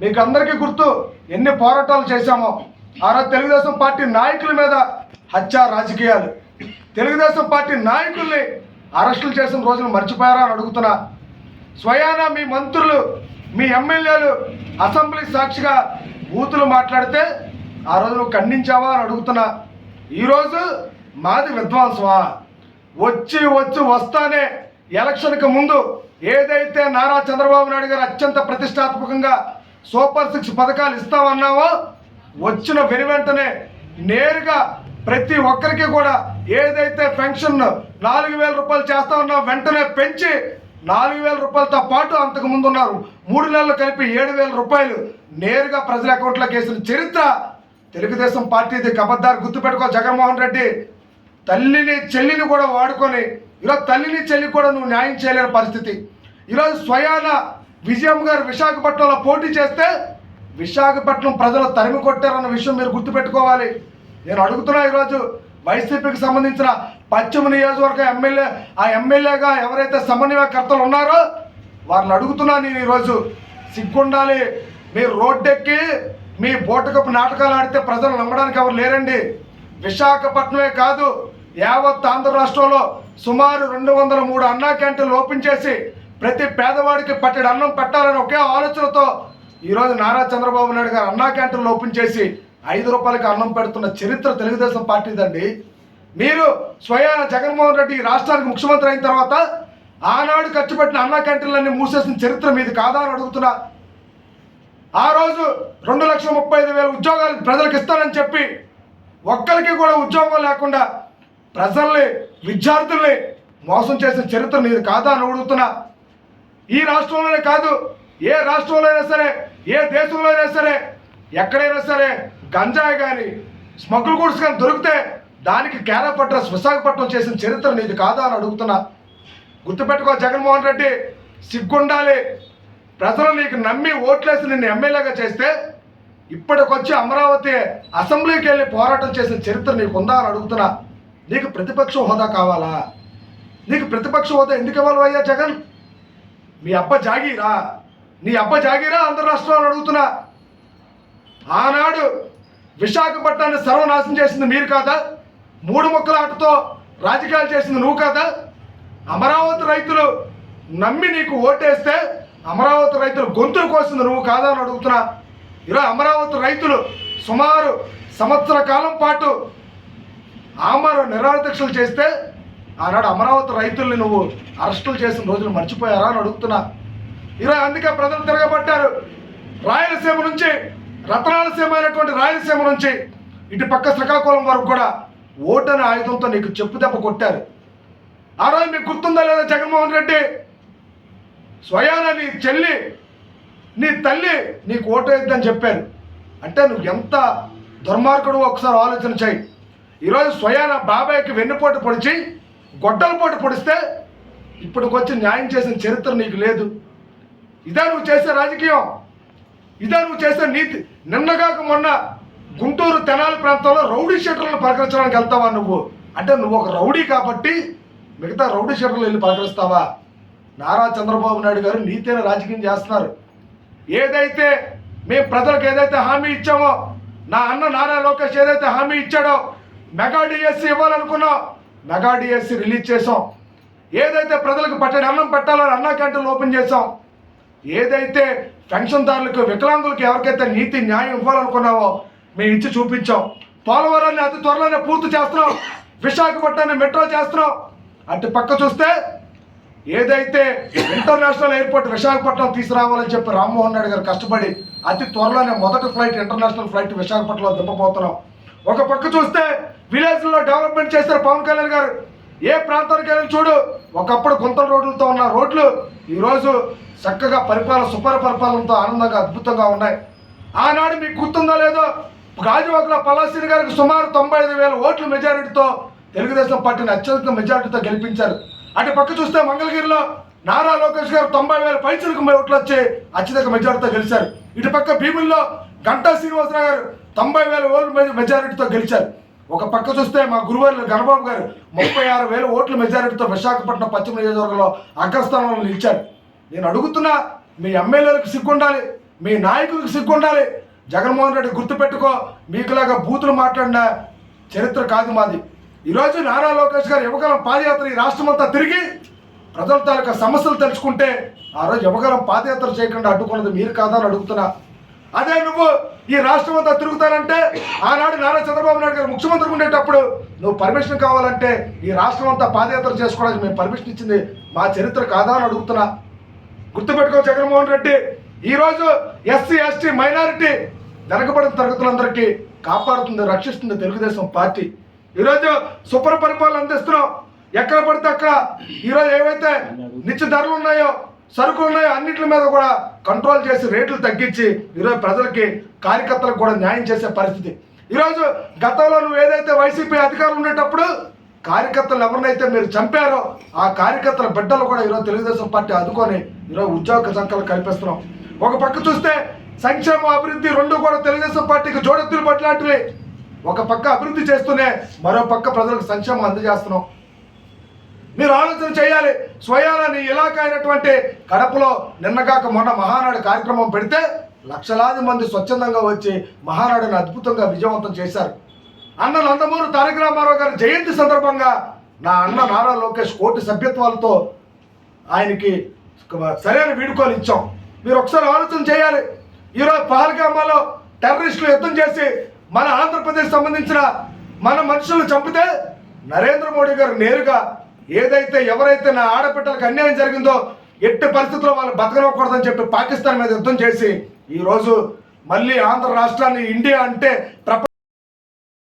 మీకు అందరికీ గుర్తు ఎన్ని పోరాటాలు చేశామో. ఆ రోజు తెలుగుదేశం పార్టీ నాయకుల మీద హత్య రాజకీయాలు. తెలుగుదేశం పార్టీ నాయకుల్ని అరెస్టులు చేసిన రోజులు మర్చిపోయారా అని అడుగుతున్నా. స్వయాన మీ మంత్రులు మీ ఎమ్మెల్యేలు అసెంబ్లీ సాక్షిగా బూతులు మాట్లాడితే ఆ రోజు నువ్వు ఖండించావా అని అడుగుతున్నా. ఈరోజు మాది విధ్వంసమా? వచ్చి వచ్చి వస్తానే ఎలక్షన్కి ముందు ఏదైతే నారా చంద్రబాబు నాయుడు గారు అత్యంత ప్రతిష్టాత్మకంగా సూపర్ సిక్స్ పథకాలు ఇస్తామన్నావో వచ్చిన వెను వెంటనే నేరుగా ప్రతి ఒక్కరికి కూడా ఏదైతే పెన్షన్ నాలుగు వేల రూపాయలు చేస్తా ఉన్నావు వెంటనే పెంచి నాలుగు వేల రూపాయలతో పాటు అంతకు ముందు ఉన్నారు. మూడు నెలలు కలిపి ఏడు వేల రూపాయలు నేరుగా ప్రజల అకౌంట్లోకి వేసిన చరిత్ర తెలుగుదేశం పార్టీది కబద్దారు గుర్తుపెట్టుకో జగన్మోహన్ రెడ్డి. తల్లిని చెల్లిని కూడా వాడుకొని ఈరోజు తల్లిని చెల్లి కూడా నువ్వు న్యాయం చేయలేని పరిస్థితి. ఈరోజు స్వయాన విజయం గారు విశాఖపట్నంలో పోటీ చేస్తే విశాఖపట్నం ప్రజలు తరిమి కొట్టారన్న విషయం మీరు గుర్తుపెట్టుకోవాలి. నేను అడుగుతున్నా ఈరోజు వైసీపీకి సంబంధించిన పశ్చిమ నియోజకవర్గ ఎమ్మెల్యే ఆ ఎమ్మెల్యేగా ఎవరైతే సమన్వయకర్తలు ఉన్నారో వారిని అడుగుతున్నా నేను ఈరోజు. సిగ్గుండాలి. మీరు రోడ్డెక్కి మీ బోటకపు నాటకాలు ఆడితే ప్రజలు నమ్మడానికి ఎవరు లేరండి. విశాఖపట్నమే కాదు యావత్ ఆంధ్ర రాష్ట్రంలో సుమారు రెండు వందల మూడు అన్నా క్యాంటీన్లు ఓపెన్ చేసి ప్రతి పేదవాడికి పట్టడి అన్నం పెట్టాలని ఒకే ఆలోచనతో ఈరోజు నారా చంద్రబాబు నాయుడు గారు అన్నా క్యాంటీన్లు ఓపెన్ చేసి ఐదు రూపాయలకి అన్నం పెడుతున్న చరిత్ర తెలుగుదేశం పార్టీదండి. మీరు స్వయాన జగన్మోహన్ రెడ్డి ఈ రాష్ట్రానికి ముఖ్యమంత్రి అయిన తర్వాత ఆనాడు ఖర్చు పెట్టిన అన్నా క్యాంటీన్లన్నీ మూసేసిన చరిత్ర మీది కాదా అని అడుగుతున్నా. ఆ రోజు రెండు లక్షల ముప్పై ఐదు వేల ఉద్యోగాలు ప్రజలకు ఇస్తానని చెప్పి ఒక్కరికి కూడా ఉద్యోగం లేకుండా ప్రజల్ని విద్యార్థుల్ని మోసం చేసిన చరిత్ర నీది కాదా అని అడుగుతున్నా. ఈ రాష్ట్రంలోనే కాదు ఏ రాష్ట్రంలో అయినా సరే ఏ దేశంలో అయినా సరే ఎక్కడైనా సరే గంజాయి కానీ స్మగ్గుల్ గూడ్స్ కానీ దొరికితే దానికి క్యారప్ విశాఖపట్నం చేసిన చరిత్ర నీది కాదా అని అడుగుతున్నా. గుర్తుపెట్టుకో జగన్మోహన్ రెడ్డి సిగ్గుండాలి. ప్రజలు నీకు నమ్మి ఓట్లేసి నిన్ను ఎమ్మెల్యేగా చేస్తే ఇప్పటికొచ్చి అమరావతి అసెంబ్లీకి వెళ్ళి పోరాటం చేసిన చరిత్ర నీకు ఉందా అని అడుగుతున్నా. నీకు ప్రతిపక్ష హోదా కావాలా? నీకు ప్రతిపక్ష హోదా ఎందుకు ఇవ్వాలి అయ్యా జగన్? మీ అబ్బ జాగీరా. నీ అబ్బ జాగీరా ఆంధ్ర రాష్ట్రాలు అడుగుతున్నా. ఆనాడు విశాఖపట్నాన్ని సర్వనాశనం చేసింది మీరు కాదా? మూడు ముక్కల ఆటతో రాజకీయాలు చేసింది నువ్వు కాదా? అమరావతి రైతులు నమ్మి నీకు ఓటేస్తే అమరావతి రైతులు గొంతులు కోసింది నువ్వు కాదా అని అడుగుతున్నా. ఈరోజు అమరావతి రైతులు సుమారు సంవత్సర కాలం పాటు ఆమర నిరాదీక్షలు చేస్తే ఆనాడు అమరావతి రైతుల్ని నువ్వు అరెస్టులు చేసిన రోజులు మర్చిపోయారా అని అడుగుతున్నా. ఈరోజు అందుకే ప్రజలు తిరగబట్టారు రాయలసీమ నుంచి రతనాలసీమ అయినటువంటి రాయలసీమ నుంచి ఇటు పక్క శ్రీకాకుళం వరకు కూడా ఓటని ఆయుధంతో నీకు చెప్పు దెబ్బ కొట్టారు. ఆ రోజు మీకు గుర్తుందా లేదా జగన్మోహన్ రెడ్డి? స్వయాన నీ చెల్లి నీ తల్లి నీకు ఓటు వేద్దని చెప్పారు. అంటే నువ్వు ఎంత దుర్మార్గుడు ఒకసారి ఆలోచన చేయి. ఈరోజు స్వయాన బాబాయ్కి వెన్నుపోటు పొడిచి గొడ్డల పోటు పొడిస్తే ఇప్పటికొచ్చి న్యాయం చేసిన చరిత్ర నీకు లేదు. ఇదే నువ్వు చేసే రాజకీయం. ఇదే నువ్వు చేసే నీతి. నిన్నగాక మొన్న గుంటూరు తెనాలి ప్రాంతంలో రౌడీ షెటర్లను పలకరించడానికి వెళ్తావా నువ్వు? అంటే నువ్వు ఒక రౌడీ కాబట్టి మిగతా రౌడీ షెటర్లు వెళ్ళి పలకరిస్తావా నారా చంద్రబాబు నాయుడు గారు నీతైన రాజకీయం చేస్తున్నారు. ఏదైతే మేము ప్రజలకు ఏదైతే హామీ ఇచ్చామో నా అన్న నారా లోకేష్ ఏదైతే హామీ ఇచ్చాడో మెగా డిఎస్సి ఇవ్వాలనుకున్నాం మెగా డిఎస్సి రిలీజ్ చేసాం ఏదైతే ప్రజలకు పట్టడి అన్నం పెట్టాలని అన్నా క్యాంటీన్లు ఓపెన్ చేసాం ఏదైతే పెన్షన్దారులకు వికలాంగులకు ఎవరికైతే నీతి న్యాయం ఇవ్వాలనుకున్నావో మేము ఇచ్చి చూపించాం. పోలవరాన్ని అతి త్వరలోనే పూర్తి చేస్తున్నాం. విశాఖపట్నాన్ని మెట్రో చేస్తున్నాం. అటు పక్క చూస్తే ఏదైతే ఇంటర్నేషనల్ ఎయిర్పోర్ట్ విశాఖపట్నం తీసుకురావాలని చెప్పి రామ్మోహన్ నాయుడు గారు కష్టపడి అతి త్వరలోనే మొదటి ఫ్లైట్ ఇంటర్నేషనల్ ఫ్లైట్ విశాఖపట్నంలో దింపబోతున్నాం. ఒక పక్క చూస్తే విలేజ్లో డెవలప్మెంట్ చేశారు పవన్ కళ్యాణ్ గారు. ఏ ప్రాంతానికి వెళ్ళి చూడు ఒకప్పుడు గుంతల రోడ్లతో ఉన్న రోడ్లు ఈరోజు చక్కగా పరిపాలన సుపర పరిపాలనతో ఆనందంగా అద్భుతంగా ఉన్నాయి. ఆనాడు మీకు గుర్తుందో లేదో గాజువాకలో పలాసిరి గారికి సుమారు తొంభై ఐదు వేల ఓట్ల మెజారిటీతో తెలుగుదేశం పార్టీని అత్యధిక మెజారిటీతో గెలిపించారు. అటు పక్క చూస్తే మంగళగిరిలో నారా లోకేష్ గారు తొంభై వేల పైసలకు ఓట్లు వచ్చి అత్యధిక మెజారిటీతో గెలిచారు. ఇటు పక్క భీముల్లో గంటా శ్రీనివాసరావు గారు తొంభై వేల ఓట్ల మెజారిటీతో గెలిచారు. ఒక పక్క చూస్తే మా గురువారు గణబాబు గారు ముప్పై ఆరు వేల ఓట్ల మెజారిటీతో విశాఖపట్నం పశ్చిమ నియోజకవర్గంలో అగ్రస్థానంలో నిలిచారు. నేను అడుగుతున్నా మీ ఎమ్మెల్యేలకు సిగ్గుండాలి మీ నాయకులకు సిగ్గుండాలి. జగన్మోహన్ రెడ్డి గుర్తుపెట్టుకో మీకులాగా బూతులు మాట్లాడిన చరిత్ర కాదు మాది. ఈరోజు నారా లోకేష్ గారు యువగలం పాదయాత్ర ఈ రాష్ట్రమంతా తిరిగి ప్రజల తాలూకా సమస్యలు తెలుసుకుంటే ఆ రోజు యువగలం పాదయాత్ర చేయకుండా అడ్డుకున్నది మీరు కాదని అడుగుతున్నా. అదే నువ్వు ఈ రాష్ట్రం అంతా తిరుగుతానంటే ఆనాడు నారా చంద్రబాబు నాయుడు గారు ముఖ్యమంత్రి ఉండేటప్పుడు నువ్వు పర్మిషన్ కావాలంటే ఈ రాష్ట్రం అంతా పాదయాత్ర చేసుకోవడానికి మేము పర్మిషన్ ఇచ్చింది మా చరిత్ర కాదా అని అడుగుతున్నా. గుర్తుపెట్టుకో జగన్మోహన్ రెడ్డి. ఈరోజు ఎస్సీ ఎస్టీ మైనారిటీ వెనకబడిన తరగతులందరికీ కాపాడుతుంది రక్షిస్తుంది తెలుగుదేశం పార్టీ. ఈరోజు సుపర పరిపాలన అందిస్తున్నాం. ఎక్కడ పడితే అక్కడ. ఈరోజు ఏవైతే నిత్య ధరలు ఉన్నాయో సరుకులు ఉన్నాయో అన్నిటి మీద కూడా కంట్రోల్ చేసి రేట్లు తగ్గించి ఈరోజు ప్రజలకి కార్యకర్తలకు కూడా న్యాయం చేసే పరిస్థితి. ఈరోజు గతంలో నువ్వు ఏదైతే వైసీపీ అధికారులు ఉండేటప్పుడు కార్యకర్తలు ఎవరినైతే మీరు చంపారో ఆ కార్యకర్తల బిడ్డలు కూడా ఈరోజు తెలుగుదేశం పార్టీ అదుకొని ఈరోజు ఉద్యోగ సంఖ్యలు కల్పిస్తున్నాం. ఒక పక్క చూస్తే సంక్షేమ అభివృద్ధి రెండు కూడా తెలుగుదేశం పార్టీకి జోడెత్తులు పట్లాంటివి ఒక పక్క అభివృద్ధి చేస్తూనే మరో పక్క ప్రజలకు సంక్షేమం అందజేస్తున్నాం. మీరు ఆలోచన చేయాలి. స్వయాన నీ ఇలాక అయినటువంటి కడపలో నిన్నగాక మొన్న మహానాడు కార్యక్రమం పెడితే లక్షలాది మంది స్వచ్ఛందంగా వచ్చి మహానాడుని అద్భుతంగా విజయవంతం చేశారు. అన్న నందమూరి తారక రామారావు గారి జయంతి సందర్భంగా నా అన్న నారా లోకేష్ కోటి సభ్యత్వాలతో ఆయనకి సరైన వీడుకోలు ఇచ్చాం. మీరు ఒకసారి ఆలోచన చేయాలి. ఈరోజు పహల్గామాలో టెర్రరిస్టులు యుద్ధం చేసి మన ఆంధ్రప్రదేశ్ సంబంధించిన మన మనుషులను చంపితే నరేంద్ర మోడీ గారు నేరుగా ఏదైతే ఎవరైతే నా ఆడపిట్టలకు అన్యాయం జరిగిందో ఎట్టి పరిస్థితుల్లో వాళ్ళు బతకనివ్వకూడదని చెప్పి పాకిస్తాన్ మీద యుద్ధం చేసి ఈరోజు మళ్ళీ ఆంధ్ర రాష్ట్రాన్ని ఇండియా అంటే ప్రపంచ